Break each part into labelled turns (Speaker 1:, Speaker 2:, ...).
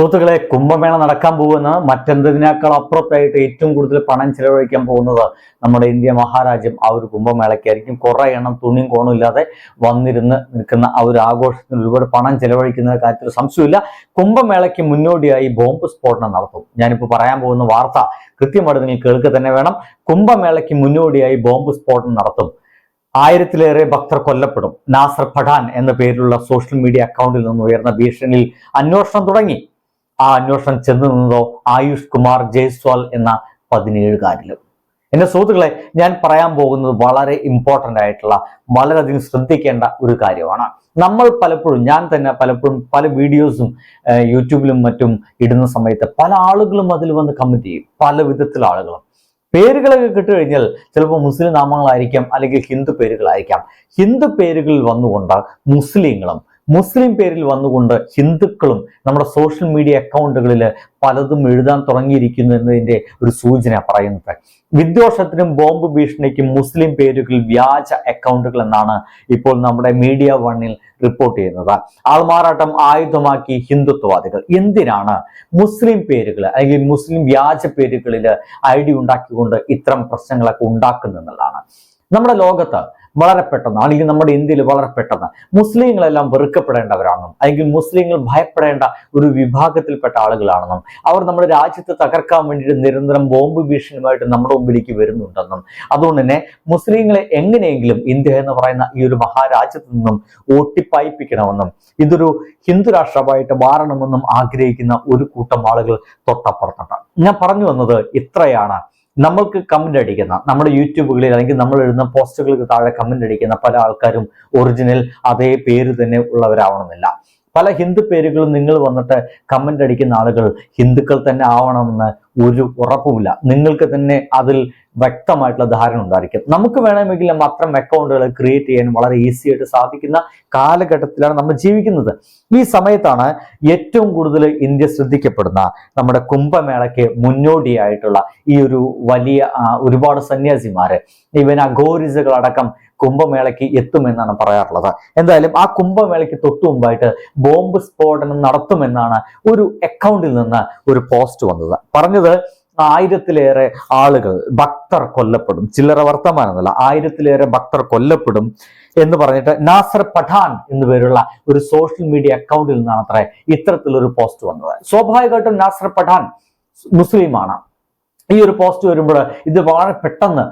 Speaker 1: സുഹൃത്തുക്കളെ കുംഭമേള നടക്കാൻ പോകുന്ന മറ്റെന്തിനേക്കാൾ അപ്പുറത്തായിട്ട് ഏറ്റവും കൂടുതൽ പണം ചിലവഴിക്കാൻ പോകുന്നത് നമ്മുടെ ഇന്ത്യ മഹാരാജ്യം ആ ഒരു കുംഭമേളയ്ക്കായിരിക്കും. കുറെ എണ്ണം തുണിയും കോണും ഇല്ലാതെ വന്നിരുന്ന് നിൽക്കുന്ന ആ ഒരു ആഘോഷത്തിന് ഒരുപാട് പണം ചിലവഴിക്കുന്ന കാര്യത്തിൽ സംശയമില്ല കുംഭമേളയ്ക്ക് മുന്നോടിയായി ബോംബ് സ്ഫോടനം നടത്തും. ഞാനിപ്പോൾ പറയാൻ പോകുന്ന വാർത്ത കൃത്യമായിട്ട് നിങ്ങൾ കേൾക്കുക തന്നെ വേണം. കുംഭമേളയ്ക്ക് മുന്നോടിയായി ബോംബ് സ്ഫോടനം നടത്തും. ആയിരത്തിലേറെ ഭക്തർ കൊല്ലപ്പെടും. നാസർ പഠാൻ എന്ന പേരിലുള്ള സോഷ്യൽ മീഡിയ അക്കൗണ്ടിൽ നിന്ന് ഉയർന്ന ഭീഷണിയിൽ അന്വേഷണം തുടങ്ങി. ആ അന്വേഷണം ചെന്നു നിന്നതോ ആയുഷ് കുമാർ ജയ്സ്വാൾ എന്ന പതിനേഴുകാരിലും. എന്റെ സുഹൃത്തുക്കളെ ഞാൻ പറയാൻ പോകുന്നത് വളരെ ഇമ്പോർട്ടന്റ് ആയിട്ടുള്ള വളരെയധികം ശ്രദ്ധിക്കേണ്ട ഒരു കാര്യമാണ്. നമ്മൾ പലപ്പോഴും ഞാൻ തന്നെ പലപ്പോഴും പല വീഡിയോസും യൂട്യൂബിലും മറ്റും ഇടുന്ന സമയത്ത് പല ആളുകളും അതിൽ വന്ന് കമന്റ് ചെയ്യും. പല വിധത്തിലുള്ള ആളുകളും. പേരുകളൊക്കെ കിട്ടുകഴിഞ്ഞാൽ ചിലപ്പോൾ മുസ്ലിം നാമങ്ങളായിരിക്കാം അല്ലെങ്കിൽ ഹിന്ദു പേരുകളായിരിക്കാം. ഹിന്ദു പേരുകളിൽ വന്നുകൊണ്ട് മുസ്ലിങ്ങളും മുസ്ലിം പേരിൽ വന്നുകൊണ്ട് ഹിന്ദുക്കളും നമ്മുടെ സോഷ്യൽ മീഡിയ അക്കൗണ്ടുകളിൽ പലതും എഴുതാൻ തുടങ്ങിയിരിക്കുന്നു എന്നതിന്റെ ഒരു സൂചന പറയുന്നത്. വിദ്വേഷത്തിനും ബോംബ് ഭീഷണിക്കും മുസ്ലിം പേരുകൾ വ്യാജ അക്കൗണ്ടുകൾ എന്നാണ് ഇപ്പോൾ നമ്മുടെ മീഡിയ വണ്ണിൽ റിപ്പോർട്ട് ചെയ്യുന്നത്. ആൾമാറാട്ടം ആയുധമാക്കി ഹിന്ദുത്വവാദികൾ. എന്തിനാണ് മുസ്ലിം പേരുകൾ അല്ലെങ്കിൽ മുസ്ലിം വ്യാജ പേരുകളിൽ ഐ ഡി ഉണ്ടാക്കിക്കൊണ്ട് ഇത്തരം പ്രശ്നങ്ങളൊക്കെ ഉണ്ടാക്കുന്നെന്നുള്ളതാണ് നമ്മുടെ ലോകത്ത് വളരെ പെട്ടെന്ന് അല്ലെങ്കിൽ നമ്മുടെ ഇന്ത്യയിൽ വളരെ പെട്ടെന്ന് മുസ്ലിങ്ങളെല്ലാം വെറുക്കപ്പെടേണ്ടവരാണെന്നും അല്ലെങ്കിൽ മുസ്ലിങ്ങൾ ഭയപ്പെടേണ്ട ഒരു വിഭാഗത്തിൽപ്പെട്ട ആളുകളാണെന്നും അവർ നമ്മുടെ രാജ്യത്തെ തകർക്കാൻ വേണ്ടിയിട്ട് നിരന്തരം ബോംബ് ഭീഷണിയുമായിട്ട് നമ്മുടെ മുമ്പിലേക്ക് വരുന്നുണ്ടെന്നും അതുകൊണ്ട് തന്നെ മുസ്ലിങ്ങളെ എങ്ങനെയെങ്കിലും ഇന്ത്യ എന്ന് പറയുന്ന ഈ ഒരു മഹാരാജ്യത്ത് നിന്നും ഓട്ടിപ്പായിപ്പിക്കണമെന്നും ഇതൊരു ഹിന്ദു രാഷ്ട്രമായിട്ട് മാറണമെന്നും ആഗ്രഹിക്കുന്ന ഒരു കൂട്ടം ആളുകൾ തൊട്ടപ്പുറത്തുണ്ട്. ഞാൻ പറഞ്ഞു വന്നത് ഇത്രയാണ്. നമ്മൾക്ക് കമന്റ് അടിക്കുന്ന നമ്മുടെ യൂട്യൂബുകളിൽ അല്ലെങ്കിൽ നമ്മൾ എഴുതുന്ന പോസ്റ്റുകൾക്ക് താഴെ കമന്റ് അടിക്കുന്ന പല ആൾക്കാരും ഒറിജിനൽ അതേ പേര് തന്നെ ഉള്ളവരാവണമെന്നില്ല. പല ഹിന്ദു പേരുകളും നിങ്ങൾ വന്നിട്ട് കമന്റ് അടിക്കുന്ന ആളുകൾ ഹിന്ദുക്കൾ തന്നെ ആവണമെന്ന് ഒരു ഉറപ്പുമില്ല. നിങ്ങൾക്ക് തന്നെ അതിൽ വ്യക്തമായിട്ടുള്ള ധാരണ ഉണ്ടായിരിക്കും. നമുക്ക് വേണമെങ്കിൽ അത്തരം അക്കൗണ്ടുകൾ ക്രിയേറ്റ് ചെയ്യാൻ വളരെ ഈസി ആയിട്ട് സാധിക്കുന്ന കാലഘട്ടത്തിലാണ് നമ്മൾ ജീവിക്കുന്നത്. ഈ സമയത്താണ് ഏറ്റവും കൂടുതൽ ഇന്ത്യ ശ്രദ്ധിക്കപ്പെടുന്ന നമ്മുടെ കുംഭമേളയ്ക്ക് മുന്നോടിയായിട്ടുള്ള ഈ ഒരു വലിയ ഒരുപാട് സന്യാസിമാര് ഇവൻ അഘോരിസകളടക്കം കുംഭമേളയ്ക്ക് എത്തുമെന്നാണ് പറയാറുള്ളത്. എന്തായാലും ആ കുംഭമേളയ്ക്ക് തൊട്ടു മുമ്പായിട്ട് ബോംബ് സ്ഫോടനം നടത്തുമെന്നാണ് ഒരു അക്കൗണ്ടിൽ നിന്ന് ഒരു പോസ്റ്റ് വന്നത്. പറഞ്ഞത് ആയിരത്തിലേറെ ആളുകൾ ഭക്തർ കൊല്ലപ്പെടും. ചില്ലറ വർത്തമാനമല്ല ആയിരത്തിലേറെ ഭക്തർ കൊല്ലപ്പെടും എന്ന് പറഞ്ഞിട്ട് നാസർ പഠാൻ എന്നു പേരുള്ള ഒരു സോഷ്യൽ മീഡിയ അക്കൗണ്ടിൽ നിന്നാണ് അത്ര ഇത്തരത്തിലൊരു പോസ്റ്റ് വന്നത്. സ്വാഭാവികമായിട്ടും നാസർ പഠാൻ മുസ്ലിമാണ്. ഈ ഒരു പോസ്റ്റ് വരുമ്പോൾ ഇത് വളരെ പെട്ടെന്ന്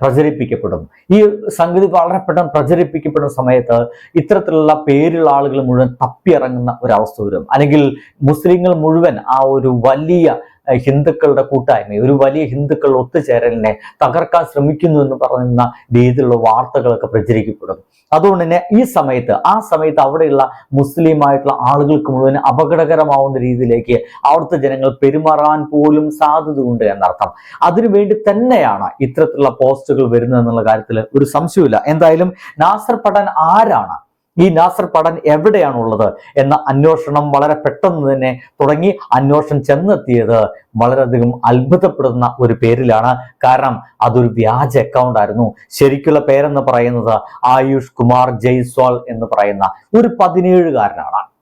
Speaker 1: പ്രചരിപ്പിക്കപ്പെടും. ഈ സംഗതി വളരെ പെട്ടെന്ന് പ്രചരിപ്പിക്കപ്പെടുന്ന സമയത്ത് ഇത്തരത്തിലുള്ള പേരുള്ള ആളുകൾ മുഴുവൻ തപ്പിയിറങ്ങുന്ന ഒരവസ്ഥ വരും. അല്ലെങ്കിൽ മുസ്ലിങ്ങൾ മുഴുവൻ ആ ഒരു വലിയ ഹിന്ദുക്കളുടെ കൂട്ടായ്മ ഒരു വലിയ ഹിന്ദുക്കൾ ഒത്തുചേരലിനെ തകർക്കാൻ ശ്രമിക്കുന്നു എന്ന് പറയുന്ന രീതിയിലുള്ള വാർത്തകളൊക്കെ പ്രചരിക്കപ്പെടും അതുകൊണ്ട് തന്നെ ഈ സമയത്ത് ആ സമയത്ത് അവിടെയുള്ള മുസ്ലിമായിട്ടുള്ള ആളുകൾക്ക് മുഴുവൻ അപകടകരമാവുന്ന രീതിയിലേക്ക് അവിടുത്തെ ജനങ്ങൾ പെരുമാറാൻ പോലും സാധ്യതയുണ്ട് എന്നർത്ഥം. അതിനുവേണ്ടി തന്നെയാണ് ഇത്തരത്തിലുള്ള പോസ്റ്റുകൾ വരുന്നത് എന്നുള്ള കാര്യത്തിൽ ഒരു സംശയമില്ല എന്തായാലും നാസർ പഠൻ ആരാണ്? ഈ നാസർ പടൻ എവിടെയാണുള്ളത് എന്ന അന്വേഷണം വളരെ പെട്ടെന്ന് തന്നെ തുടങ്ങി. അന്വേഷണം ചെന്നെത്തിയത് വളരെയധികം അത്ഭുതപ്പെടുന്ന ഒരു പേരിലാണ്. കാരണം അതൊരു വ്യാജ അക്കൗണ്ട് ആയിരുന്നു. ശരിക്കുള്ള പേരെന്ന് പറയുന്നത് ആയുഷ് കുമാർ ജയ്സ്വാൾ എന്ന് പറയുന്ന ഒരു പതിനേഴുകാരനാണ്.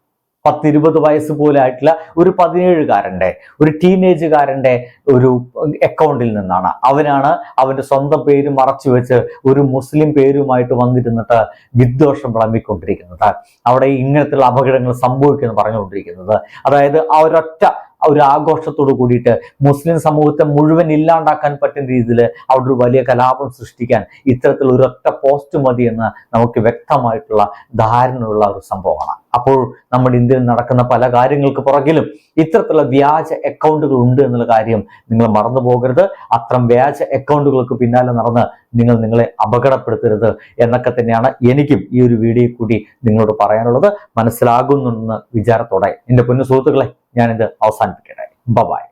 Speaker 1: പത്തിരുപത് വയസ്സ് പോലെ ആയിട്ടുള്ള ഒരു പതിനേഴുകാരന്റെ ഒരു ടീനേജുകാരന്റെ ഒരു അക്കൗണ്ടിൽ നിന്നാണ്. അവനാണ് അവന്റെ സ്വന്തം പേര് മറച്ചു വെച്ച് ഒരു മുസ്ലിം പേരുമായിട്ട് വന്നിരുന്നിട്ട് വിദ്വേഷം വിളമ്പിക്കൊണ്ടിരിക്കുന്നത്. അവിടെ ഇങ്ങനത്തുള്ള അപകടങ്ങൾ സംഭവിക്കുമെന്ന് പറഞ്ഞുകൊണ്ടിരിക്കുന്നത്. അതായത് ആ ഒരൊറ്റ ഒരു ആഘോഷത്തോട് കൂടിയിട്ട് മുസ്ലിം സമൂഹത്തെ മുഴുവൻ ഇല്ലാണ്ടാക്കാൻ പറ്റുന്ന രീതിയിൽ അവിടെ ഒരു വലിയ കലാപം സൃഷ്ടിക്കാൻ ഇത്തരത്തിൽ ഒരൊറ്റ പോസ്റ്റ് മതി എന്ന് നമുക്ക് വ്യക്തമായിട്ടുള്ള ധാരണയുള്ള ഒരു സംഭവമാണ്. അപ്പോൾ നമ്മുടെ ഇന്ത്യയിൽ നടക്കുന്ന പല കാര്യങ്ങൾക്ക് പുറകിലും ഇത്തരത്തിലുള്ള വ്യാജ അക്കൗണ്ടുകൾ ഉണ്ട് എന്നുള്ള കാര്യം നിങ്ങൾ മറന്നു പോകരുത്. അത്തരം വ്യാജ അക്കൗണ്ടുകൾക്ക് പിന്നാലെ നടന്ന് നിങ്ങൾ നിങ്ങളെ അപകടപ്പെടുത്തരുത് എന്നൊക്കെ തന്നെയാണ് എനിക്കും ഈ ഒരു വീഡിയോ കൂടി നിങ്ങളോട് പറയാനുള്ളത്. മനസ്സിലാകുന്നുണ്ടെന്ന് വിചാരത്തോടെ. എന്റെ പൊന്നു സുഹൃത്തുക്കളെ ഞാനിത് അവസാനിപ്പിക്കട്ടെ. ബബായ്